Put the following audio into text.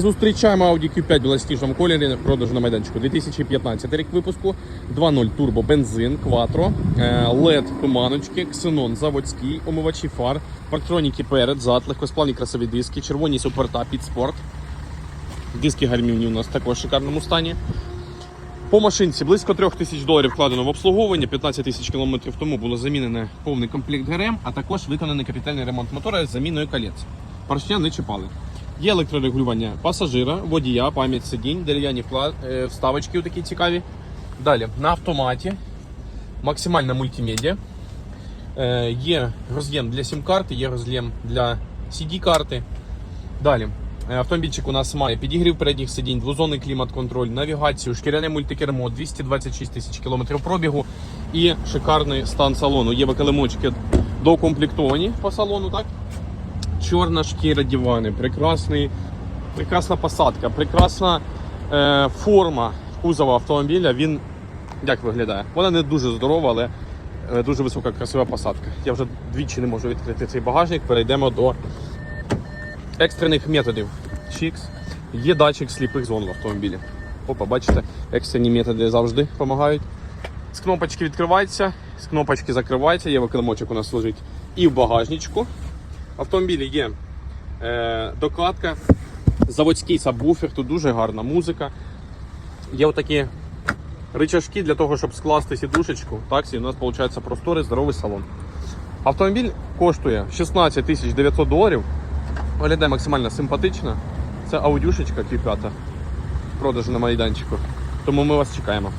Зустрічаємо Audi Q5 в білосніжному кольорі продажу на майданчику. 2015 рік випуску, 2.0 турбо, бензин, кватро, е, LED туманочки, ксенон заводський, омивачі фар, парктроніки перед, зад, легкосплавні красові диски, червоні суперта під спорт. Диски гармівні у нас також в шикарному стані. По машинці близько 3 тисяч доларів вкладено в обслуговування, 15 тисяч кілометрів тому було замінене повний комплект ГРМ, а також виконаний капітальний ремонт мотора з заміною колець. Поршня не чіпали. Є електрорегулювання пасажира, водія, пам'ять сидінь, дерев'яні е, вставочки такі цікаві. Далі на автоматі, максимальна мультимедіа. Е, Є роз'єм для сім-карти, є роз'єм для CD-карти. Далі. е, Автомобільчик у нас має підігрів передніх сидінь, двозонний клімат-контроль, навігацію, шкіряне мультикермо, 226 тисяч кілометрів пробігу і шикарний стан салону. Є викалимочки доукомплектовані по салону, так? Чорна шкіра дивани, прекрасний, прекрасна посадка, прекрасна е, форма кузова автомобіля. Він як виглядає? Вона не дуже здорова, але е, дуже висока красива посадка. Я вже двічі не можу відкрити цей багажник. Перейдемо до екстрених методів. Чікс. Є датчик сліпих зон в автомобілі. Опа, бачите, екстрені методи завжди допомагають. З кнопочки відкривається, з кнопочки закривається, є виклимочок у нас лежить і в багажничку. В автомобілі є е, докладка, заводський сабвуфер, тут дуже гарна музика. Є отакі рычажки для того, щоб скласти сідушечку. Таксі у нас виходить просторий, здоровий салон. Автомобіль коштує 16 тисяч 900 доларів. Виглядає максимально симпатично. Це аудюшечка Q5 продажу на майданчику. Тому ми вас чекаємо.